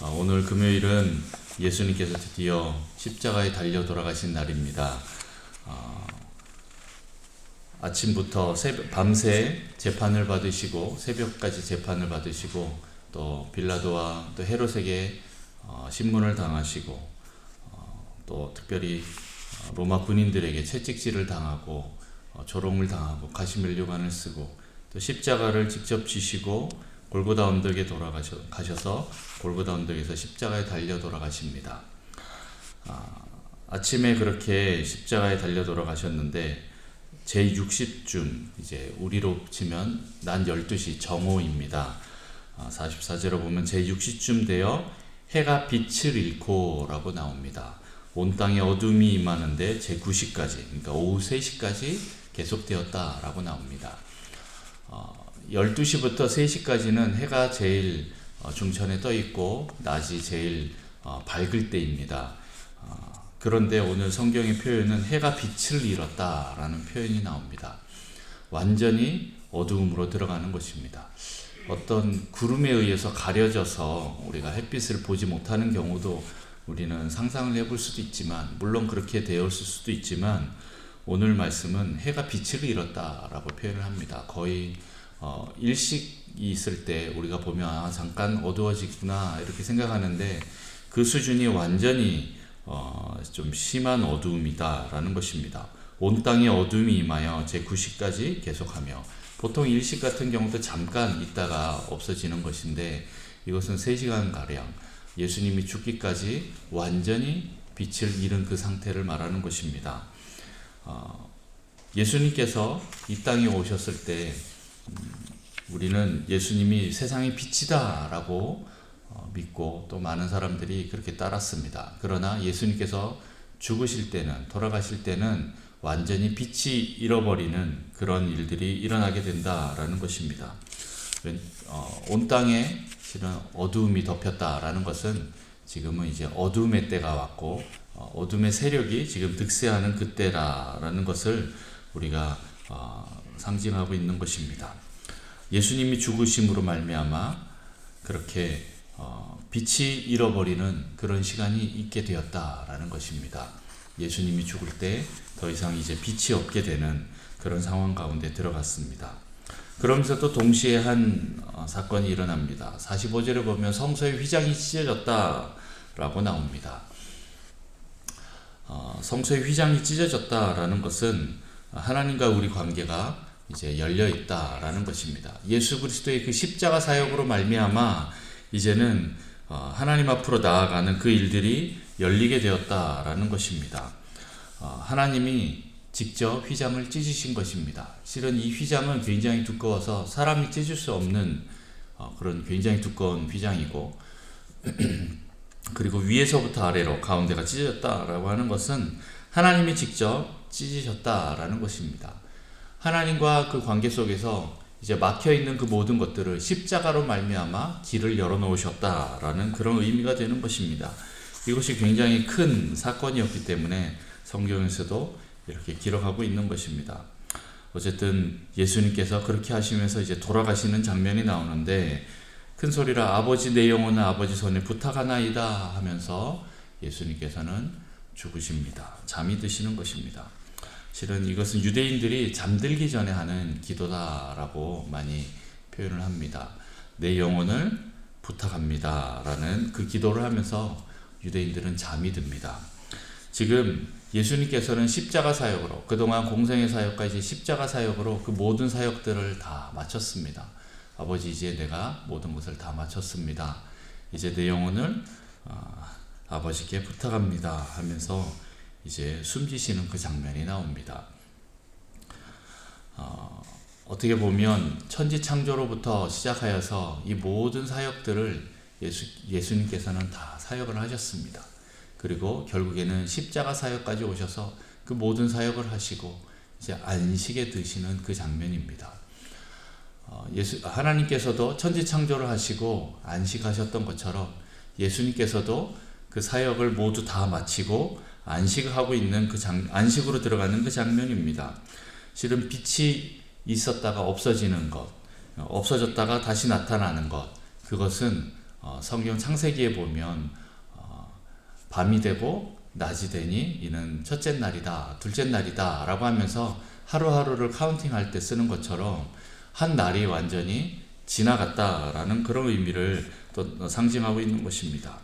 아, 오늘 금요일은 예수님께서 드디어 십자가에 달려 돌아가신 날입니다. 아, 아침부터 새벽, 밤새 재판을 받으시고 새벽까지 재판을 받으시고 또 빌라도와 또 헤롯에게 어, 신문을 당하시고 어, 또 특별히 어, 로마 군인들에게 채찍질을 당하고 어, 조롱을 당하고 가시멜류관을 쓰고 또 십자가를 직접 지시고 골고다 언덕에 돌아가셔서 골고다 언덕에서 십자가에 달려 돌아가십니다. 아, 아침에 그렇게 십자가에 달려 돌아가셨는데 제 60쯤 이제 우리로 치면 난 12시 정오입니다. 아, 44제로 보면 제 60쯤 되어 해가 빛을 잃고라고 나옵니다. 온 땅에 어둠이 임하는데 제 9시까지 그러니까 오후 3시까지 계속되었다라고 나옵니다. 어, 12시부터 3시까지는 해가 제일 어, 중천에 떠 있고 낮이 제일 어, 밝을 때입니다. 어, 그런데 오늘 성경의 표현은 해가 빛을 잃었다라는 표현이 나옵니다. 완전히 어두움으로 들어가는 것입니다. 어떤 구름에 의해서 가려져서 우리가 햇빛을 보지 못하는 경우도 우리는 상상을 해볼 수도 있지만, 물론 그렇게 되었을 수도 있지만, 오늘 말씀은 해가 빛을 잃었다라고 표현을 합니다. 거의 어, 일식이 있을 때 우리가 보면 아, 잠깐 어두워지구나 이렇게 생각하는데 그 수준이 완전히 어, 좀 심한 어두움이다라는 것입니다. 온 땅에 어둠이 임하여 제 9시까지 계속하며 보통 일식 같은 경우도 잠깐 있다가 없어지는 것인데 이것은 3시간 가량 예수님이 죽기까지 완전히 빛을 잃은 그 상태를 말하는 것입니다. 어, 예수님께서 이 땅에 오셨을 때 음, 우리는 예수님이 세상의 빛이다라고 어, 믿고 또 많은 사람들이 그렇게 따랐습니다. 그러나 예수님께서 죽으실 때는 돌아가실 때는 완전히 빛이 잃어버리는 그런 일들이 일어나게 된다라는 것입니다. 어, 온 땅에 실은 어두움이 덮였다라는 것은 지금은 이제 어둠의 때가 왔고 어, 어둠의 세력이 지금 득세하는 그때라라는 것을 우리가 어, 상징하고 있는 것입니다. 예수님이 죽으심으로 말미암아 그렇게 어, 빛이 잃어버리는 그런 시간이 있게 되었다라는 것입니다. 예수님이 죽을 때 더 이상 이제 빛이 없게 되는 그런 상황 가운데 들어갔습니다. 그러면서 또 동시에 한 어, 사건이 일어납니다. 45절에 보면 성소의 휘장이 찢어졌다라고 나옵니다. 어, 성소의 휘장이 찢어졌다라는 것은 하나님과 우리 관계가 이제 열려 있다라는 것입니다. 예수 그리스도의 그 십자가 사역으로 말미암아 이제는 어, 하나님 앞으로 나아가는 그 일들이 열리게 되었다라는 것입니다. 어, 하나님이 직접 휘장을 찢으신 것입니다. 실은 이 휘장은 굉장히 두꺼워서 사람이 찢을 수 없는 어, 그런 굉장히 두꺼운 휘장이고 그리고 위에서부터 아래로 가운데가 찢어졌다라고 하는 것은 하나님이 직접 찢으셨다라는 것입니다. 하나님과 그 관계 속에서 이제 막혀 있는 그 모든 것들을 십자가로 말미암아 길을 열어 놓으셨다라는 그런 의미가 되는 것입니다. 이것이 굉장히 큰 사건이었기 때문에 성경에서도 이렇게 기록하고 있는 것입니다. 어쨌든 예수님께서 그렇게 하시면서 이제 돌아가시는 장면이 나오는데 큰 소리로 아버지 내 영혼은 아버지 손에 부탁하나이다 하면서 예수님께서는 죽으십니다. 잠이 드시는 것입니다. 실은 이것은 유대인들이 잠들기 전에 하는 기도다라고 많이 표현을 합니다. 내 영혼을 부탁합니다. 라는 그 기도를 하면서 유대인들은 잠이 듭니다. 지금 예수님께서는 십자가 사역으로 그동안 공생의 이제 십자가 사역으로 그 모든 사역들을 다 마쳤습니다. 아버지 이제 내가 모든 것을 다 마쳤습니다. 이제 내 영혼을 어, 아버지께 부탁합니다 하면서 이제 숨지시는 그 장면이 나옵니다. 어, 어떻게 보면 천지 창조로부터 시작하여서 이 모든 사역들을 예수, 예수님께서는 다 사역을 하셨습니다. 그리고 결국에는 십자가 사역까지 오셔서 그 모든 사역을 하시고 이제 안식에 드시는 그 장면입니다. 어, 예수 하나님께서도 천지 창조를 하시고 안식하셨던 것처럼 예수님께서도 그 사역을 모두 다 마치고 안식하고 있는 그 장, 안식으로 들어가는 그 장면입니다. 실은 빛이 있었다가 없어지는 것, 없어졌다가 다시 나타나는 것, 그것은 어, 성경 창세기에 보면 어, 밤이 되고 낮이 되니 이는 첫째 날이다, 둘째 날이다 라고 하면서 하루하루를 카운팅할 때 쓰는 것처럼 한 날이 완전히 지나갔다라는 그런 의미를 또 상징하고 있는 것입니다.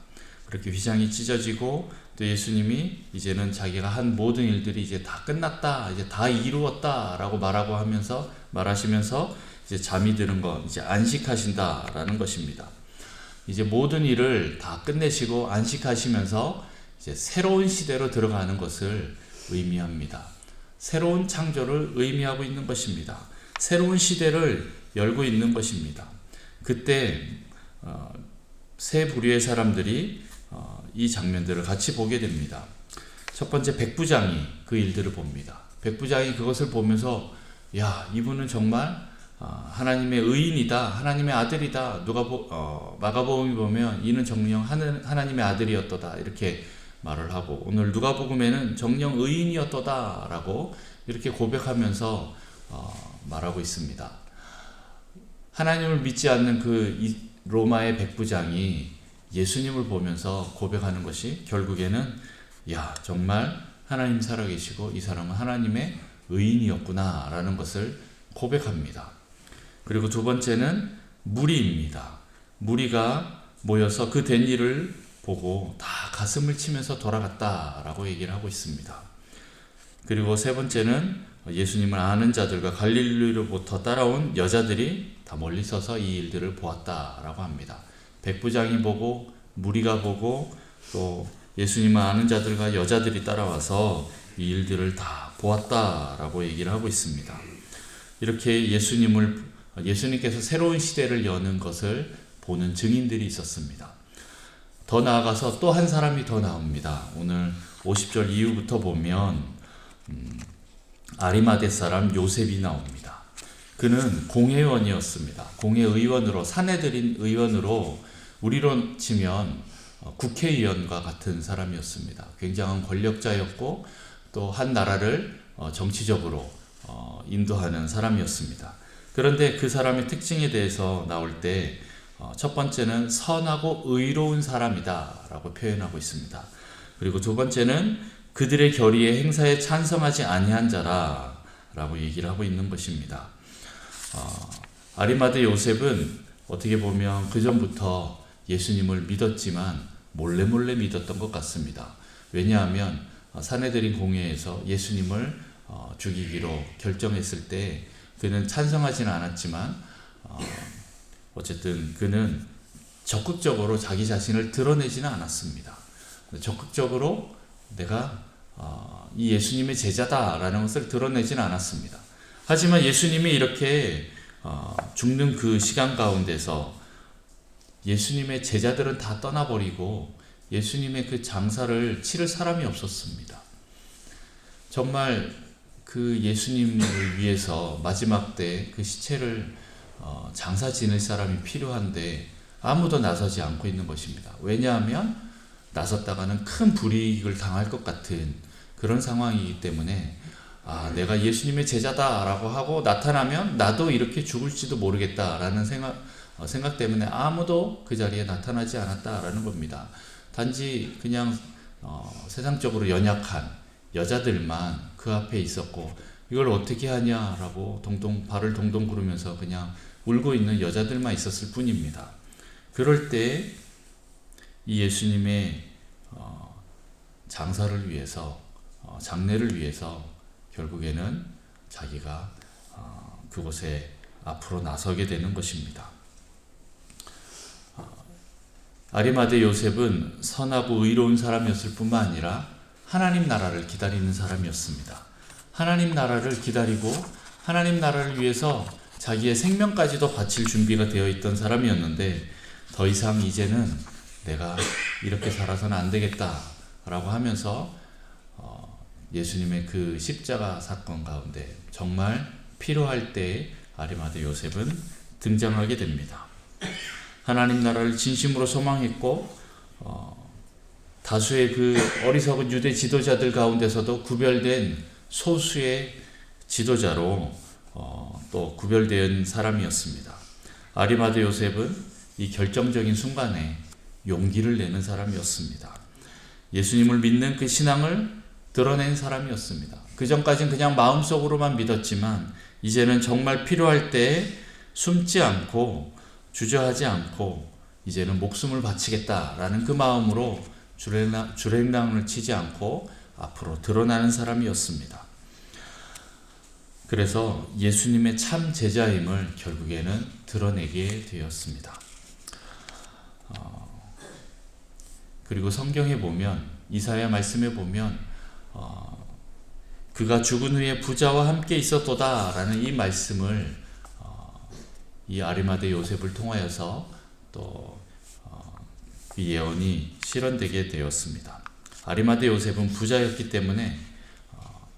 그렇게 휘장이 찢어지고 또 예수님이 이제는 자기가 한 모든 일들이 이제 다 끝났다, 이제 다 이루었다라고 말하고 하면서 말하시면서 이제 잠이 드는 것, 이제 안식하신다라는 것입니다. 이제 모든 일을 다 끝내시고 안식하시면서 이제 새로운 시대로 들어가는 것을 의미합니다. 새로운 창조를 의미하고 있는 것입니다. 새로운 시대를 열고 있는 것입니다. 그때 어, 세 부류의 사람들이 어, 이 장면들을 같이 보게 됩니다. 첫 번째 백부장이 그 일들을 봅니다. 백부장이 그것을 보면서 야 이분은 정말 어, 하나님의 의인이다, 하나님의 아들이다. 누가 보, 어, 마가복음이 보면 이는 정령 하나님의 아들이었도다 이렇게 말을 하고 오늘 누가복음에는 정령 의인이었도다라고 이렇게 고백하면서 어, 말하고 있습니다. 하나님을 믿지 않는 그 이, 로마의 백부장이 예수님을 보면서 고백하는 것이 결국에는 야 정말 하나님 살아계시고 이 사람은 하나님의 의인이었구나라는 것을 고백합니다. 그리고 두 번째는 무리입니다. 무리가 모여서 그 된 일을 보고 다 가슴을 치면서 돌아갔다라고 얘기를 하고 있습니다. 그리고 세 번째는 예수님을 아는 자들과 갈릴리로부터 따라온 여자들이 다 멀리 서서 이 일들을 보았다라고 합니다. 백부장이 보고 무리가 보고 또 예수님을 아는 자들과 여자들이 따라와서 이 일들을 다 보았다라고 얘기를 하고 있습니다. 이렇게 예수님을 예수님께서 새로운 시대를 여는 것을 보는 증인들이 있었습니다. 더 나아가서 또 한 사람이 더 나옵니다. 오늘 50절 이후부터 보면 음, 아리마대 사람 요셉이 나옵니다. 그는 공회원이었습니다. 공회의원으로 사내들인 의원으로 우리로 치면 어, 국회의원과 같은 사람이었습니다. 굉장한 권력자였고 또 한 나라를 어, 정치적으로 어, 인도하는 사람이었습니다. 그런데 그 사람의 특징에 대해서 나올 때 첫 번째는 선하고 의로운 사람이다 라고 표현하고 있습니다. 그리고 두 번째는 그들의 결의의 행사에 찬성하지 아니한 자라 라고 얘기를 하고 있는 것입니다. 어, 아리마대 요셉은 어떻게 보면 그 전부터 예수님을 믿었지만 몰래 몰래 믿었던 것 같습니다. 왜냐하면 사내들인 공회에서 예수님을 어, 죽이기로 결정했을 때 그는 찬성하지는 않았지만 어, 어쨌든 그는 적극적으로 자기 자신을 드러내지는 않았습니다. 적극적으로 내가 어, 이 예수님의 제자다라는 것을 드러내지는 않았습니다. 하지만 예수님이 이렇게 어, 죽는 그 시간 가운데서 예수님의 제자들은 다 떠나버리고 예수님의 그 장사를 치를 사람이 없었습니다. 정말 그 예수님을 위해서 마지막 때 그 시체를 어, 장사 지낼 사람이 필요한데 아무도 나서지 않고 있는 것입니다. 왜냐하면 나섰다가는 큰 불이익을 당할 것 같은 그런 상황이기 때문에 아, 내가 예수님의 제자다라고 하고 나타나면 나도 이렇게 죽을지도 모르겠다라는 생각, 어, 생각 때문에 아무도 그 자리에 나타나지 않았다라는 겁니다. 단지 그냥 어, 세상적으로 연약한 여자들만 그 앞에 있었고 이걸 어떻게 하냐라고 동동 발을 동동 구르면서 그냥 울고 있는 여자들만 있었을 뿐입니다. 그럴 때 이 예수님의 어, 장사를 위해서 어, 장례를 위해서 결국에는 자기가 어, 그곳에 앞으로 나서게 되는 것입니다. 어, 아리마대 요셉은 선하고 의로운 사람이었을 뿐만 아니라 하나님 나라를 기다리는 사람이었습니다. 하나님 나라를 기다리고 하나님 나라를 위해서 자기의 생명까지도 바칠 준비가 되어 있던 사람이었는데 더 이상 이제는 내가 이렇게 살아서는 안 되겠다라고 하면서 어, 예수님의 그 십자가 사건 가운데 정말 필요할 때 아리마대 요셉은 등장하게 됩니다. 하나님 나라를 진심으로 소망했고 어, 다수의 그 어리석은 유대 지도자들 가운데서도 구별된 소수의 지도자로 어, 또 구별된 사람이었습니다. 아리마드 요셉은 이 결정적인 순간에 용기를 내는 사람이었습니다. 예수님을 믿는 그 신앙을 드러낸 사람이었습니다. 그 전까지는 그냥 마음속으로만 믿었지만 이제는 정말 필요할 때 숨지 않고 주저하지 않고 이제는 목숨을 바치겠다라는 그 마음으로 주랭랑, 주랭랑을 치지 않고 앞으로 드러나는 사람이었습니다. 그래서 예수님의 참 제자임을 결국에는 드러내게 되었습니다. 어, 그리고 성경에 보면 이사야 말씀에 보면 어, 그가 죽은 후에 부자와 함께 있었도다라는 이 말씀을 어, 이 아리마대 요셉을 통하여서 또 어, 그 예언이 실현되게 되었습니다. 아리마대 요셉은 부자였기 때문에 어,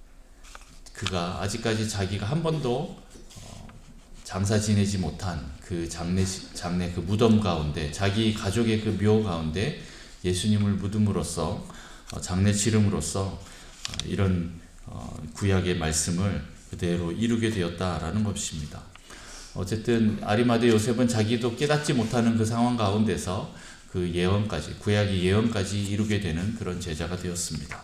그가 아직까지 자기가 한 번도 어, 장사 지내지 못한 그 장례 장례 그 무덤 가운데 자기 가족의 그 묘 가운데 예수님을 묻음으로써 어, 장례 치름으로써 어, 이런 어, 구약의 말씀을 그대로 이루게 되었다라는 것입니다. 어쨌든 아리마대 요셉은 자기도 깨닫지 못하는 그 상황 가운데서 그 예언까지 구약의 예언까지 이루게 되는 그런 제자가 되었습니다.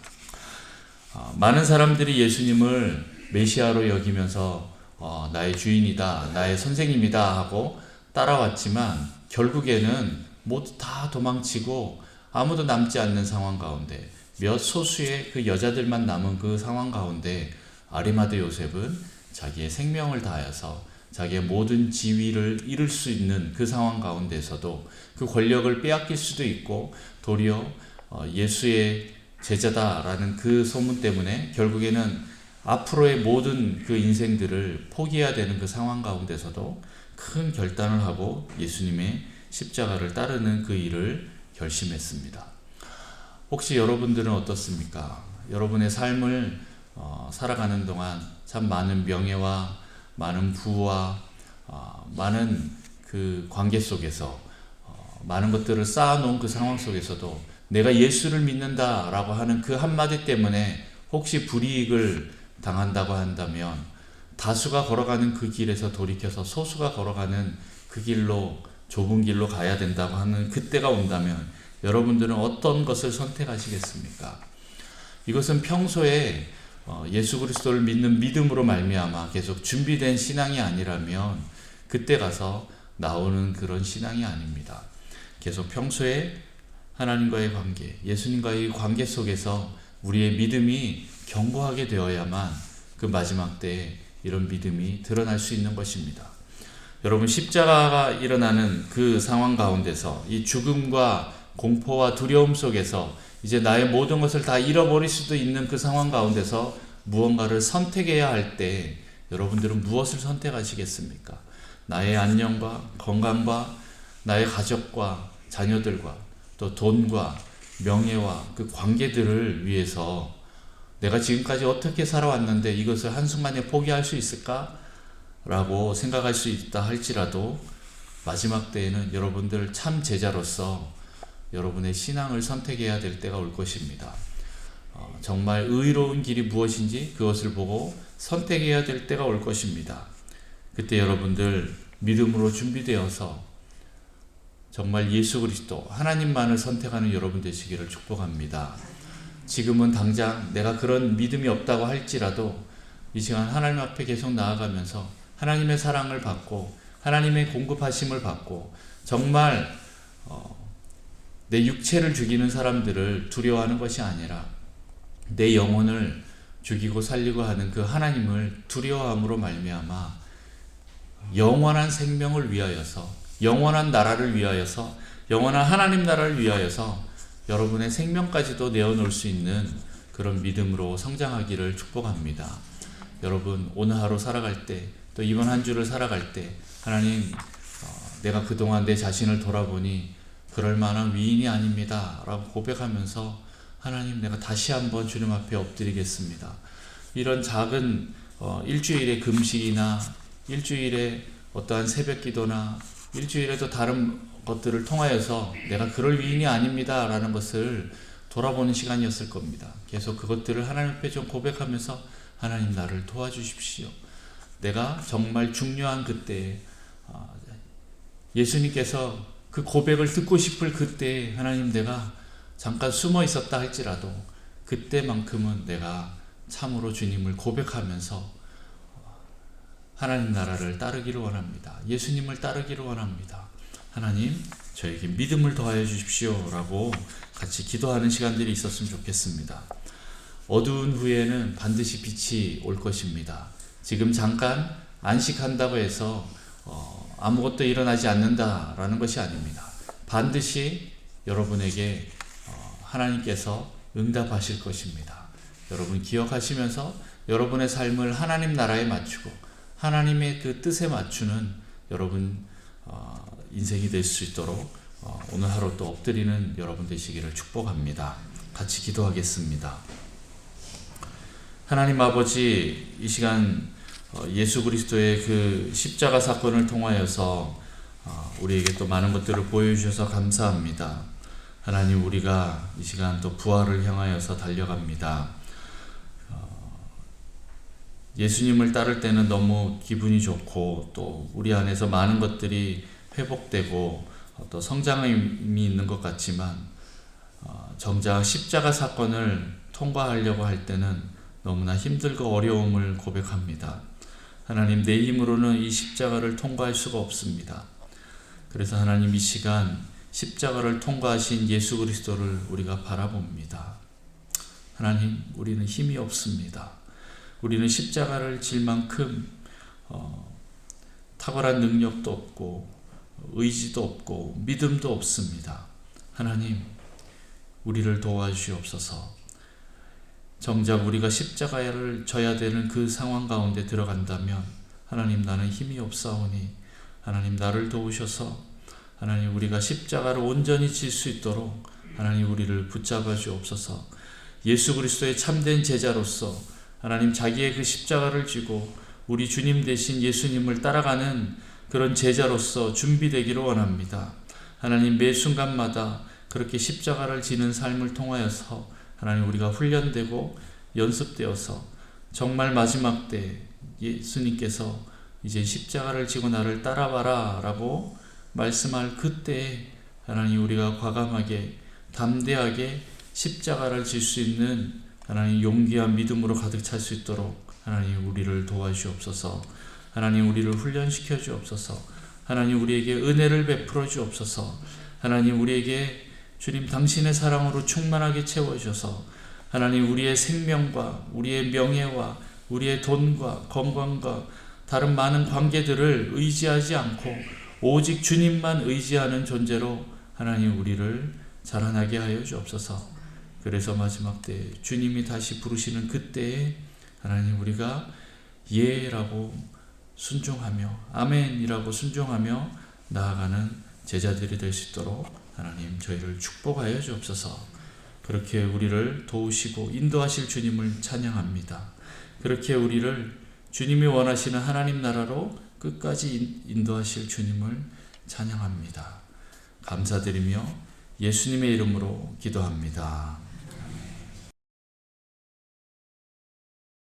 어, 많은 사람들이 예수님을 메시아로 여기면서 어, 나의 주인이다, 나의 선생님이다 하고 따라왔지만 결국에는 모두 다 도망치고 아무도 남지 않는 상황 가운데 몇 소수의 그 여자들만 남은 그 상황 가운데 아리마드 요셉은 자기의 생명을 다하여서 자기의 모든 지위를 잃을 수 있는 그 상황 가운데서도 그 권력을 빼앗길 수도 있고 도리어 어, 예수의 제자다라는 그 소문 때문에 결국에는 앞으로의 모든 그 인생들을 포기해야 되는 그 상황 가운데서도 큰 결단을 하고 예수님의 십자가를 따르는 그 일을 결심했습니다. 혹시 여러분들은 어떻습니까? 여러분의 삶을 어, 살아가는 동안 참 많은 명예와 많은 부와 어, 많은 그 관계 속에서 어, 많은 것들을 쌓아놓은 그 상황 속에서도 내가 예수를 믿는다라고 하는 그 한마디 때문에 혹시 불이익을 당한다고 한다면 다수가 걸어가는 그 길에서 돌이켜서 소수가 걸어가는 그 길로 좁은 길로 가야 된다고 하는 그때가 온다면 여러분들은 어떤 것을 선택하시겠습니까? 이것은 평소에 어, 예수 그리스도를 믿는 믿음으로 말미암아 계속 준비된 신앙이 아니라면 그때 가서 나오는 그런 신앙이 아닙니다. 계속 평소에 하나님과의 관계, 예수님과의 관계 속에서 우리의 믿음이 견고하게 되어야만 그 마지막 때에 이런 믿음이 드러날 수 있는 것입니다. 여러분 십자가가 일어나는 그 상황 가운데서 이 죽음과 공포와 두려움 속에서 이제 나의 모든 것을 다 잃어버릴 수도 있는 그 상황 가운데서 무언가를 선택해야 할 때 여러분들은 무엇을 선택하시겠습니까? 나의 안녕과 건강과 나의 가족과 자녀들과 또 돈과 명예와 그 관계들을 위해서 내가 지금까지 어떻게 살아왔는데 이것을 한순간에 포기할 수 있을까? 라고 생각할 수 있다 할지라도 마지막 때에는 여러분들 참 제자로서 여러분의 신앙을 선택해야 될 때가 올 것입니다. 어, 정말 의로운 길이 무엇인지 그것을 보고 선택해야 될 때가 올 것입니다. 그때 여러분들 믿음으로 준비되어서 정말 예수 그리스도 하나님만을 선택하는 여러분 되시기를 축복합니다. 지금은 당장 내가 그런 믿음이 없다고 할지라도 이 시간 하나님 앞에 계속 나아가면서 하나님의 사랑을 받고 하나님의 공급하심을 받고 정말 어, 내 육체를 죽이는 사람들을 두려워하는 것이 아니라 내 영혼을 죽이고 살리고 하는 그 하나님을 두려워함으로 말미암아 영원한 생명을 위하여서 영원한 나라를 위하여서 영원한 하나님 나라를 위하여서 여러분의 생명까지도 내어놓을 수 있는 그런 믿음으로 성장하기를 축복합니다. 여러분 오늘 하루 살아갈 때 또 이번 한 주를 살아갈 때 하나님 어, 내가 그동안 내 자신을 돌아보니 그럴 만한 위인이 아닙니다. 라고 고백하면서 하나님 내가 다시 한번 주님 앞에 엎드리겠습니다. 이런 작은 어, 일주일의 금식이나 일주일의 어떠한 새벽 기도나 일주일에도 다른 것들을 통하여서 내가 그럴 위인이 아닙니다. 라는 것을 돌아보는 시간이었을 겁니다. 계속 그것들을 하나님 앞에 좀 고백하면서 하나님 나를 도와주십시오. 내가 정말 중요한 그때 예수님께서 그그 고백을 듣고 싶을 그때 하나님 내가 잠깐 숨어 있었다 할지라도 그때만큼은 내가 참으로 주님을 고백하면서 하나님 나라를 따르기를 원합니다. 예수님을 따르기를 원합니다. 하나님, 저에게 믿음을 더하여 주십시오. 라고 같이 기도하는 시간들이 있었으면 좋겠습니다. 어두운 후에는 반드시 빛이 올 것입니다. 지금 잠깐 안식한다고 해서 어, 아무것도 일어나지 않는다라는 것이 아닙니다. 반드시 여러분에게 어, 하나님께서 응답하실 것입니다. 여러분 기억하시면서 여러분의 삶을 하나님 나라에 맞추고 하나님의 그 뜻에 맞추는 여러분 어, 인생이 될 수 있도록 어, 오늘 하루 또 엎드리는 여러분 되시기를 축복합니다. 같이 기도하겠습니다. 하나님 아버지 이 시간 어, 예수 그리스도의 그 십자가 사건을 통하여서 어, 우리에게 또 많은 것들을 보여주셔서 감사합니다. 하나님 우리가 이 시간 또 부활을 향하여서 달려갑니다. 어, 예수님을 따를 때는 너무 기분이 좋고 또 우리 안에서 많은 것들이 회복되고 또 성장함이 있는 것 같지만 정작 십자가 사건을 통과하려고 할 때는 너무나 힘들고 어려움을 고백합니다. 하나님 내 힘으로는 이 십자가를 통과할 수가 없습니다. 그래서 하나님 이 시간 십자가를 통과하신 예수 그리스도를 우리가 바라봅니다. 하나님 우리는 힘이 없습니다. 우리는 십자가를 질 만큼 어, 탁월한 능력도 없고 의지도 없고 믿음도 없습니다. 하나님 우리를 도와주시옵소서. 정작 우리가 십자가를 져야 되는 그 상황 가운데 들어간다면 하나님 나는 힘이 없사오니 하나님 나를 도우셔서 하나님 우리가 십자가를 온전히 질 수 있도록 하나님 우리를 붙잡아 주옵소서. 예수 그리스도의 참된 제자로서 하나님 자기의 그 십자가를 지고 우리 주님 대신 예수님을 따라가는 그런 제자로서 준비되기를 원합니다. 하나님 매 순간마다 그렇게 십자가를 지는 삶을 통하여서 하나님 우리가 훈련되고 연습되어서 정말 마지막 때 예수님께서 이제 십자가를 지고 나를 따라와라 라고 말씀할 그때 하나님 우리가 과감하게 담대하게 십자가를 질 수 있는 하나님 용기와 믿음으로 가득 찰 수 있도록 하나님 우리를 도와주옵소서. 하나님 우리를 훈련시켜 주옵소서. 하나님 우리에게 은혜를 베풀어 주옵소서. 하나님 우리에게 주님 당신의 사랑으로 충만하게 채워주셔서 하나님 우리의 생명과 우리의 명예와 우리의 돈과 건강과 다른 많은 관계들을 의지하지 않고 오직 주님만 의지하는 존재로 하나님 우리를 자라나게 하여 주옵소서. 그래서 마지막 때 주님이 다시 부르시는 그때에 하나님 우리가 예라고 순종하며 아멘이라고 순종하며 나아가는 제자들이 될 수 있도록 하나님 저희를 축복하여 주옵소서. 그렇게 우리를 도우시고 인도하실 주님을 찬양합니다. 그렇게 우리를 주님이 원하시는 하나님 나라로 끝까지 인도하실 주님을 찬양합니다. 감사드리며 예수님의 이름으로 기도합니다.